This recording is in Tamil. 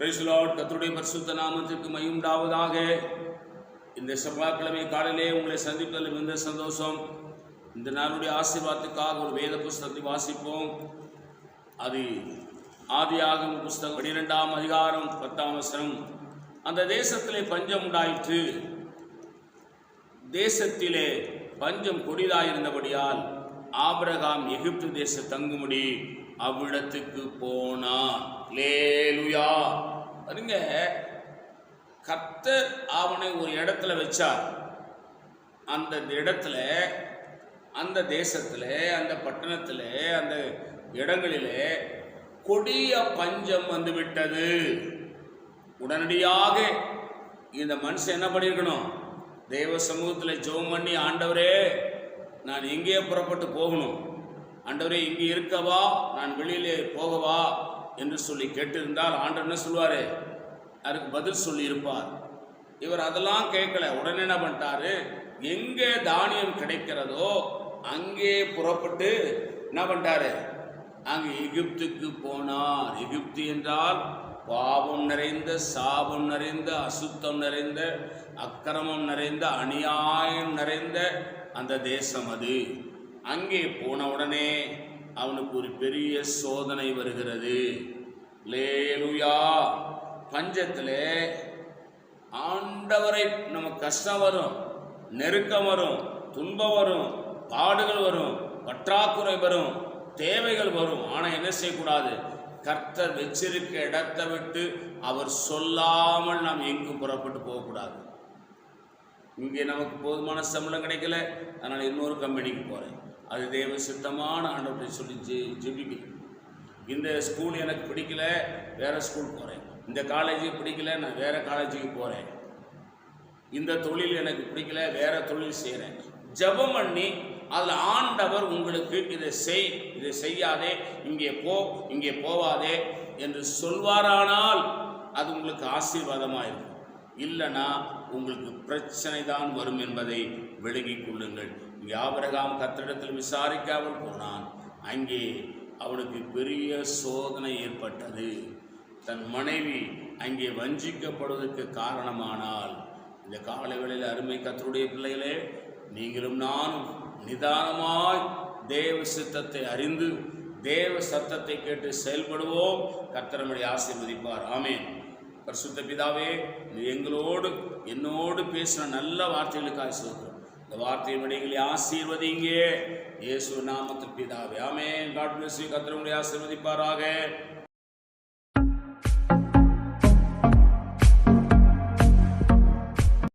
பிரைஸ் லார்ட் பரிசுத்த நாமத்திற்கு மையுண்டாவதாக இந்த செவ்வாய்க்கிழமை காலையிலே உங்களை சந்திப்பதில் மிகுந்த சந்தோஷம். இந்த நாளுடைய ஆசீர்வாதத்துக்காக ஒரு வேத புஸ்தகத்தை வாசிப்போம். அது ஆதியாகம புஸ்தகம் பனிரெண்டாம் அதிகாரம் பத்தாம் வசனம். அந்த தேசத்திலே பஞ்சம் உண்டாயிற்று. தேசத்திலே பஞ்சம் கொடிதாயிருந்தபடியால் ஆபிரகாம் எகிப்து தேச தங்குமுடி அவ்விடத்துக்கு போனா லேலுயா பாருங்க. கர்த்தர் அவனை ஒரு இடத்துல வச்சார். அந்த இடத்துல அந்த தேசத்தில் அந்த பட்டணத்தில் அந்த இடங்களிலே கொடிய பஞ்சம் வந்து விட்டது உடனடியாக இந்த மனுஷன் என்ன பண்ணியிருக்கணும்? தெய்வ சமூகத்தில் ஜெபம் பண்ணி ஆண்டவரே நான் எங்கேயே புறப்பட்டு போகணும்? ஆண்டவரே இங்கே இருக்கவா? நான் வெளியிலே போகவா? என்று சொல்லி கேட்டிருந்தால் ஆண்டு என்ன சொல்லுவார்? அதுக்கு பதில் சொல்லி இருப்பார் இவர் அதெல்லாம் கேட்கல. உடனே என்ன பண்ணிட்டாரு? எங்கே தானியம் கிடைக்கிறதோ அங்கே புறப்பட்டு என்ன பண்ணிட்டாரு? அங்கே எகிப்துக்கு போனார். எகிப்து என்றால் பாவம் நிறைந்த சாபம் நிறைந்த அசுத்தம் நிறைந்த அக்கிரமம் நிறைந்த அநியாயம் நிறைந்த அந்த தேசம் அது. அங்கே போன உடனே அவனுக்கு ஒரு பெரிய சோதனை வருகிறது. லேலுயா பஞ்சத்தில் ஆண்டவரை நம்ம கஷ்டம் வரும் நெருக்கம் வரும் துன்பம் வரும் பாடுகள் வரும் பற்றாக்குறை வரும் தேவைகள் வரும். ஆனால் என்ன செய்யக்கூடாது? கர்த்தர் வச்சிருக்க இடத்தை விட்டு அவர் சொல்லாமல் நாம் எங்கும் புறப்பட்டு போகக்கூடாது. இங்கே நமக்கு போதுமான சம்பளம் கிடைக்கல. அதனால் இன்னொரு கம்பெனிக்கு போகிறேன் அது தேவ சித்தமான ஆண்டவரை சொல்லி ஜெ ஜெபிக்கிறேன். இந்த ஸ்கூல் எனக்கு பிடிக்கல வேறு ஸ்கூல் போகிறேன் இந்த காலேஜுக்கு பிடிக்கல நான் வேறு காலேஜுக்கு போகிறேன் இந்த தொழில் எனக்கு பிடிக்கல வேறு தொழில் செய்கிறேன் ஜெபம் பண்ணி அதில் ஆண்டவர் உங்களுக்கு இதை செய் இதை செய்யாதே இங்கே போ இங்கே போவாதே என்று சொல்வாரானால் அது உங்களுக்கு ஆசீர்வாதமாக இருக்கும். இல்லைன்னா உங்களுக்கு பிரச்சனை தான் வரும் என்பதை விலகிக் கொள்ளுங்கள். வியாபரகாம் கத்திடத்தில் கத்திரிடத்தில் விசாரிக்காமல் போனான். அங்கே அவனுக்கு பெரிய சோதனை ஏற்பட்டது. தன் மனைவி அங்கே வஞ்சிக்கப்படுவதற்கு காரணமானால் இந்த காலை அருமை கத்தருடைய பிள்ளைகளே நீங்களும் நானும் நிதானமாய் தேவ சித்தத்தை அறிந்து தேவ சத்தத்தை கேட்டு செயல்படுவோம். கர்த்தரமடி ஆசீர்வதிப்பார். ஆமேன். பரிசுத்த பிதாவே நீ எங்களோடு என்னோடு பேசின நல்ல வார்த்தைகளுக்காக சொல்கிறோம் இந்த வார்த்தையின் எங்களை ஆசீர்வதிங்க இயேசு நாமத்தில் பிதாவே. ஆமே காட் பிளஸ் யூ கர்த்தரமடி ஆசீர்வதிப்பாராக.